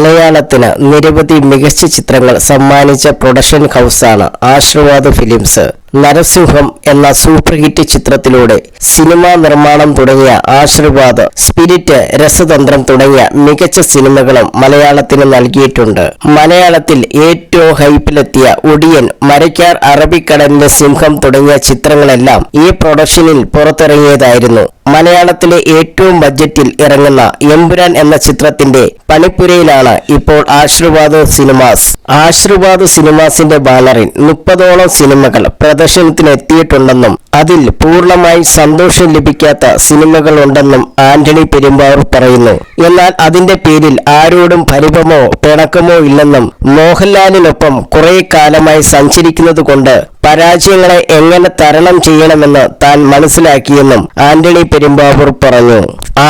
മലയാളത്തിന് നിരവധി മികച്ച ചിത്രങ്ങൾ സമ്മാനിച്ച പ്രൊഡക്ഷൻ ഹൗസാണ് ആശീർവാദ് ഫിലിംസ്. നരസിംഹം എന്ന സൂപ്പർ ഹിറ്റ് ചിത്രത്തിലൂടെ സിനിമാ നിർമ്മാണം തുടങ്ങിയ ആശീർവാദ് സ്പിരിറ്റ് രസതന്ത്രം തുടങ്ങിയ മികച്ച സിനിമകളും മലയാളത്തിന് നൽകിയിട്ടുണ്ട്. മലയാളത്തിൽ ഏറ്റവും ഹൈപ്പിലെത്തിയ ഒടിയൻ മരക്കാർ അറബിക്കടലിന്റെ സിംഹം തുടങ്ങിയ ചിത്രങ്ങളെല്ലാം ഈ പ്രൊഡക്ഷനിൽ പുറത്തിറങ്ങിയതായിരുന്നു. മലയാളത്തിലെ ഏറ്റവും ബഡ്ജറ്റിൽ ഇറങ്ങുന്ന എമ്പുരാൻ എന്ന ചിത്രത്തിന്റെ പണിപ്പുരയിലാണ് ഇപ്പോൾ ആശീർവാദ് സിനിമാസ്. ആശീർവാദ് സിനിമാസിന്റെ ബാനറിൽ മുപ്പതോളം സിനിമകൾ പ്രദർശനത്തിന് എത്തിയിട്ടുണ്ടെന്നും അതിൽ പൂർണമായി സന്തോഷം ലഭിക്കാത്ത സിനിമകൾ ഉണ്ടെന്നും ആന്റണി പെരുമ്പാവൂർ പറയുന്നു. എന്നാൽ അതിന്റെ പേരിൽ ആരോടും പരിഭമോ പിണക്കമോ ഇല്ലെന്നും മോഹൻലാലിനൊപ്പം കുറെ കാലമായി സഞ്ചരിക്കുന്നത് കൊണ്ട് പരാജയങ്ങളെ എങ്ങനെ തരണം ചെയ്യണമെന്ന് താൻ മനസ്സിലാക്കിയെന്നും ആന്റണി പെരുമ്പാവൂർ പറഞ്ഞു.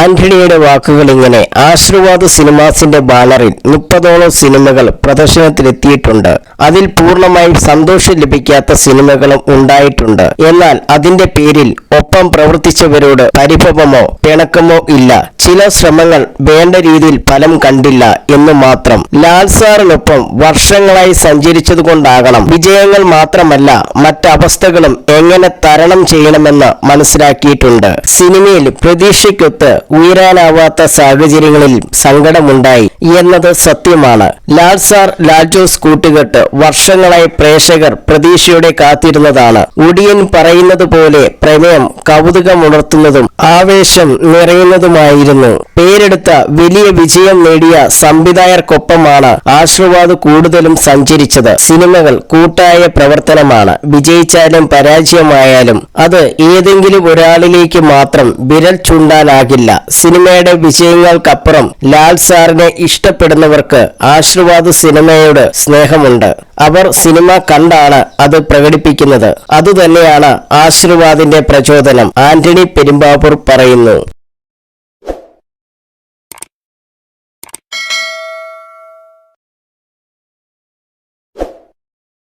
ആന്റണിയുടെ വാക്കുകൾ ഇങ്ങനെ ആശ്രവാദ സിനിമാസിന്റെ ബാനറിൽ മുപ്പതോളം സിനിമകൾ പ്രദർശനത്തിലെത്തിയിട്ടുണ്ട്. അതിൽ പൂർണമായും സന്തോഷം ലഭിക്കാത്ത സിനിമകളും ഉണ്ടായിട്ടുണ്ട്. എന്നാൽ അതിന്റെ പേരിൽ ഒപ്പം പ്രവർത്തിച്ചവരോട് പരിഭവമോ പിണക്കമോ ഇല്ല. ചില ശ്രമങ്ങൾ വേണ്ട രീതിയിൽ ഫലം കണ്ടില്ല എന്ന് മാത്രം. ലാൽ സാറിനൊപ്പം വർഷങ്ങളായി സഞ്ചരിച്ചതുകൊണ്ടാകണം വിജയങ്ങൾ മാത്രമല്ല മറ്റവസ്ഥകളും എങ്ങനെ തരണം ചെയ്യണമെന്ന് മനസ്സിലാക്കിയിട്ടുണ്ട്. സിനിമയിൽ പ്രതീക്ഷയ്ക്കൊത്ത് ഉയരാനാവാത്ത സാഹചര്യങ്ങളിൽ സങ്കടമുണ്ടായി എന്നത് സത്യമാണ്. ലാൽ സാർ ലാൽ ജോസ് കൂട്ടുകെട്ട് വർഷങ്ങളായി പ്രേക്ഷകർ പ്രതീക്ഷയോടെ കാത്തിരുന്നതാണ്. ഒടിയൻ പറയുന്നത് പോലെ പ്രമേയം കൗതുകമുണർത്തുന്നതും ആവേശം നിറയുന്നതുമായിരുന്നു. പേരെടുത്ത വലിയ വിജയം നേടിയ സംവിധായകർക്കൊപ്പമാണ് ആശീർവാദ് കൂടുതലും സഞ്ചരിച്ചത്. സിനിമകൾ കൂട്ടായ പ്രവർത്തനമാണ്. വിജയിച്ചാലും പരാജയമായാലും അത് ഏതെങ്കിലും ഒരാളിലേക്ക് മാത്രം വിരൽ ചൂണ്ടാനാകില്ല. സിനിമയുടെ വിജയങ്ങൾക്കപ്പുറം ലാൽ സാറിനെ ഇഷ്ടപ്പെടുന്നവർക്ക് ആശീർവാദ് സിനിമയോട് സ്നേഹമുണ്ട്. അവർ സിനിമ കണ്ടാണ് അത് പ്രകടിപ്പിക്കുന്നത്. അതുതന്നെയാണ് ആശീർവാദിന്റെ പ്രചോദനം ആന്റണി പെരുമ്പാവൂർ പറയുന്നു.